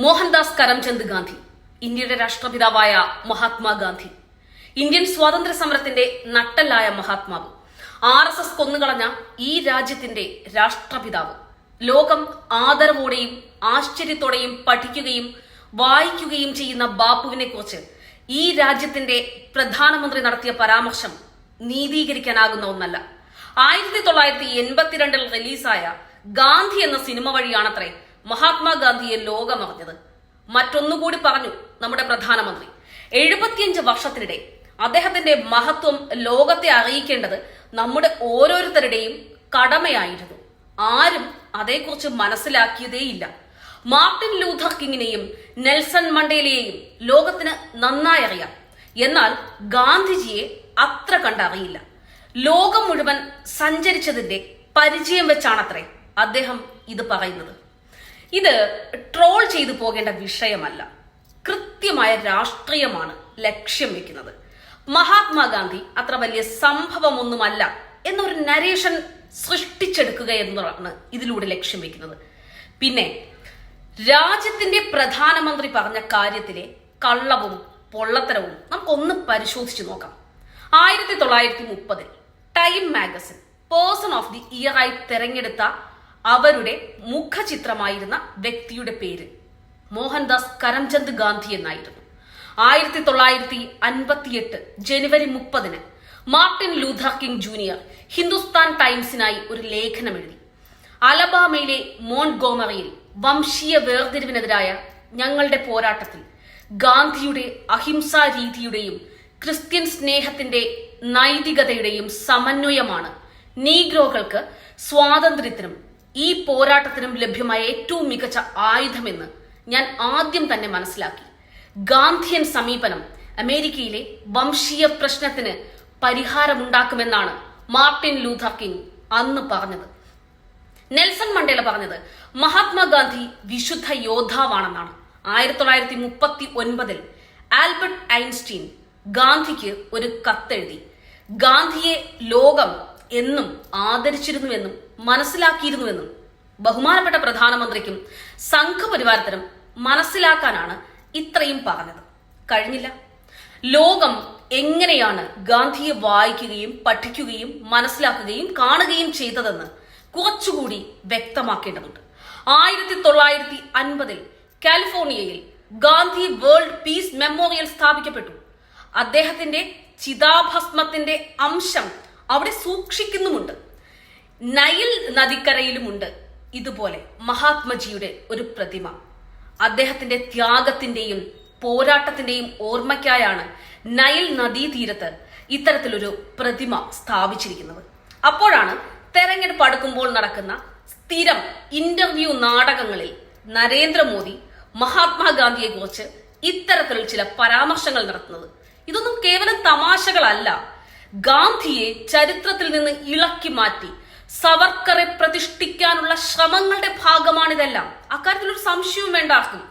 മോഹൻദാസ് കരംചന്ദ് ഗാന്ധി ഇന്ത്യയുടെ രാഷ്ട്രപിതാവായ മഹാത്മാഗാന്ധി ഇന്ത്യൻ സ്വാതന്ത്ര്യ സമരത്തിന്റെ നട്ടല്ലായ മഹാത്മാവ് ആർ എസ് എസ് കൊന്നുകളഞ്ഞ ഈ രാജ്യത്തിന്റെ രാഷ്ട്രപിതാവ് ലോകം ആദരവോടെയും ആശ്ചര്യത്തോടെയും പഠിക്കുകയും വായിക്കുകയും ചെയ്യുന്ന ബാപ്പുവിനെ കുറിച്ച് ഈ രാജ്യത്തിന്റെ പ്രധാനമന്ത്രി നടത്തിയ പരാമർശം നീതീകരിക്കാനാകുന്ന ഒന്നല്ല. ആയിരത്തി തൊള്ളായിരത്തി എൺപത്തിരണ്ടിൽ റിലീസായ ഗാന്ധി എന്ന സിനിമ വഴിയാണത്രേ മഹാത്മാഗാന്ധിയെ ലോകമറിഞ്ഞത്. മറ്റൊന്നുകൂടി പറഞ്ഞു നമ്മുടെ പ്രധാനമന്ത്രി. എഴുപത്തിയഞ്ച് വർഷത്തിനിടെ അദ്ദേഹത്തിന്റെ മഹത്വം ലോകത്തെ അറിയിക്കേണ്ടത് നമ്മുടെ ഓരോരുത്തരുടെയും കടമയായിരുന്നു. ആരും അതേക്കുറിച്ച് മനസ്സിലാക്കിയതേയില്ല. മാർട്ടിൻ ലൂഥർ കിങ്ങിനെയും നെൽസൺ മണ്ടേലയെയും ലോകത്തിന് നന്നായി അറിയാം. എന്നാൽ ഗാന്ധിജിയെ അത്ര കണ്ടറിയില്ല. ലോകം മുഴുവൻ സഞ്ചരിച്ചതിന്റെ പരിചയം വെച്ചാണത്രേ അദ്ദേഹം ഇത് പറയുന്നത്. ഇത് ട്രോൾ ചെയ്തു പോകേണ്ട വിഷയമല്ല. കൃത്യമായ രാഷ്ട്രീയമാണ് ലക്ഷ്യം വെക്കുന്നത്. മഹാത്മാഗാന്ധി അത്ര വലിയ സംഭവമൊന്നുമല്ല എന്നൊരു നരേഷൻ സൃഷ്ടിച്ചെടുക്കുക എന്നതാണ് ഇതിലൂടെ ലക്ഷ്യം വെക്കുന്നത്. പിന്നെ രാജ്യത്തിന്റെ പ്രധാനമന്ത്രി പറഞ്ഞ കാര്യത്തിലെ കള്ളവും പൊള്ളത്തരവും നമുക്കൊന്ന് പരിശോധിച്ചു നോക്കാം. ആയിരത്തി തൊള്ളായിരത്തി മുപ്പതിൽ Time magazine person of the year ആയി തെരഞ്ഞെടുത്ത അവരുടെ മുഖചിത്രമായിരുന്ന വ്യക്തിയുടെ പേര് മോഹൻദാസ് കരംചന്ദ് ഗാന്ധി എന്നായിരുന്നു. ആയിരത്തി തൊള്ളായിരത്തി അൻപത്തിയെട്ട് ജനുവരി മുപ്പതിന് Martin Luther King junior Hindustan ടൈംസിനായി ഒരു ലേഖനം എഴുതി അലബാമയിലെ മോൺഗോമറിയിൽ വംശീയ വേർതിരിവിനെതിരായ ഞങ്ങളുടെ പോരാട്ടത്തിൽ ഗാന്ധിയുടെ അഹിംസാ രീതിയുടെയും ക്രിസ്ത്യൻ സ്നേഹത്തിന്റെ നൈതികതയുടെയും സമന്വയമാണ് നീഗ്രോകൾക്ക് സ്വാതന്ത്ര്യത്തിനും ഈ പോരാട്ടത്തിനും ലഭ്യമായ ഏറ്റവും മികച്ച ആയുധമെന്ന് ഞാൻ ആദ്യം തന്നെ മനസ്സിലാക്കി. ഗാന്ധിയൻ സമീപനം അമേരിക്കയിലെ വംശീയ പ്രശ്നത്തിന് പരിഹാരമുണ്ടാക്കുമെന്നാണ് മാർട്ടിൻ ലൂഥർ കിങ് അന്ന് പറഞ്ഞത്. നെൽസൺ മണ്ടേല പറഞ്ഞത് മഹാത്മാഗാന്ധി വിശുദ്ധ യോദ്ധാവാണെന്നാണ്. ആയിരത്തി തൊള്ളായിരത്തി മുപ്പത്തി ഒൻപതിൽ ആൽബർട്ട് ഐൻസ്റ്റീൻ ഗാന്ധിക്ക് ഒരു കത്തെഴുതി ഗാന്ധിയെ ലോകം എന്നും ആദരിച്ചിരുന്നുവെന്നും മനസ്സിലാക്കിയിരുന്നുവെന്നും ബഹുമാനപ്പെട്ട പ്രധാനമന്ത്രിക്കും സംഘപരിവാരത്തിനും മനസ്സിലാക്കാനാണ് ഇത്രയും പറഞ്ഞത്. കഴിഞ്ഞില്ല. ലോകം എങ്ങനെയാണ് ഗാന്ധിയെ വായിക്കുകയും പഠിക്കുകയും മനസ്സിലാക്കുകയും കാണുകയും ചെയ്തതെന്ന് കുറച്ചുകൂടി വ്യക്തമാക്കേണ്ടതുണ്ട്. ആയിരത്തി തൊള്ളായിരത്തി അൻപതിൽ കാലിഫോർണിയയിൽ ഗാന്ധി വേൾഡ് പീസ് മെമ്മോറിയൽ സ്ഥാപിക്കപ്പെട്ടു. അദ്ദേഹത്തിന്റെ ചിതാഭസ്മത്തിന്റെ അംശം അവിടെ സൂക്ഷിക്കുന്നുമുണ്ട്. നൈൽ നദിക്കരയിലുമുണ്ട് ഇതുപോലെ മഹാത്മജിയുടെ ഒരു പ്രതിമ. അദ്ദേഹത്തിന്റെ ത്യാഗത്തിന്റെയും പോരാട്ടത്തിന്റെയും ഓർമ്മയ്ക്കായാണ് നൈൽ നദീതീരത്ത് ഇത്തരത്തിലൊരു പ്രതിമ സ്ഥാപിച്ചിരിക്കുന്നത്. അപ്പോഴാണ് തെരഞ്ഞെടുപ്പ് അടുക്കുമ്പോൾ നടക്കുന്ന സ്ഥിരം ഇന്റർവ്യൂ നാടകങ്ങളിൽ നരേന്ദ്രമോദി മഹാത്മാഗാന്ധിയെ കുറിച്ച് ഇത്തരത്തിലുള്ള ചില പരാമർശങ്ങൾ നടത്തുന്നത്. ഇതൊന്നും കേവലം തമാശകളല്ല. ഗാന്ധിയെ ചരിത്രത്തിൽ നിന്ന് ഇളക്കി മാറ്റി. സവർക്കറെ പ്രതിഷ്ഠിക്കാനുള്ള ശ്രമങ്ങളുടെ ഭാഗമാണിതെല്ലാം. അക്കാര്യത്തിൽ ഒരു സംശയവും വേണ്ട ആർക്കും.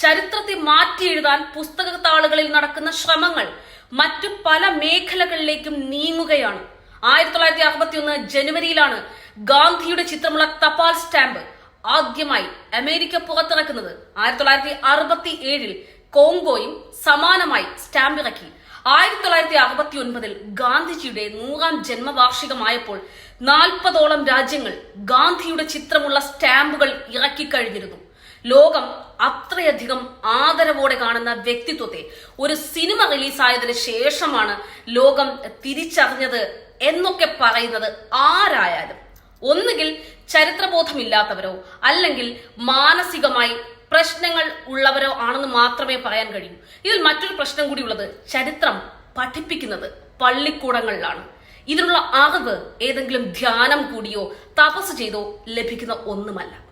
ചരിത്രത്തെ മാറ്റി എഴുതാൻ പുസ്തക താളുകളിൽ നടക്കുന്ന ശ്രമങ്ങൾ മറ്റു പല മേഖലകളിലേക്കും നീങ്ങുകയാണ്. ആയിരത്തി തൊള്ളായിരത്തി അറുപത്തി ഒന്ന് ജനുവരിയിലാണ് ഗാന്ധിയുടെ ചിത്രമുള്ള തപാൽ സ്റ്റാമ്പ് ആദ്യമായി അമേരിക്ക പുറത്തിറക്കുന്നത്. ആയിരത്തി തൊള്ളായിരത്തി അറുപത്തി ഏഴിൽ കോങ്കോയും സമാനമായി സ്റ്റാമ്പ് ഇറക്കി ആയിരത്തി തൊള്ളായിരത്തി അറുപത്തി ഒൻപതിൽ ഗാന്ധിജിയുടെ നൂറാം ജന്മവാർഷികമായപ്പോൾ നാൽപ്പതോളം രാജ്യങ്ങൾ ഗാന്ധിയുടെ ചിത്രമുള്ള സ്റ്റാമ്പുകൾ ഇറക്കിക്കഴിഞ്ഞിരുന്നു. ലോകം അത്രയധികം ആദരവോടെ കാണുന്ന വ്യക്തിത്വത്തെ ഒരു സിനിമ റിലീസായതിനു ശേഷമാണ് ലോകം തിരിച്ചറിഞ്ഞത് എന്നൊക്കെ പറയുന്നത് ആരായാലും. ഒന്നുകിൽ ചരിത്രബോധമില്ലാത്തവരോ അല്ലെങ്കിൽ മാനസികമായി പ്രശ്നങ്ങൾ ഉള്ളവരോ ആണെന്ന് മാത്രമേ പറയാൻ കഴിയൂ. ഇതിൽ മറ്റൊരു പ്രശ്നം കൂടി ഉള്ളത് ചരിത്രം പഠിപ്പിക്കുന്നത് പള്ളിക്കൂടങ്ങളിലാണ്. ഇതിനുള്ള അറിവ് ഏതെങ്കിലും ധ്യാനം കൂടിയോ തപസ് ചെയ്തോ ലഭിക്കുന്ന ഒന്നുമല്ല.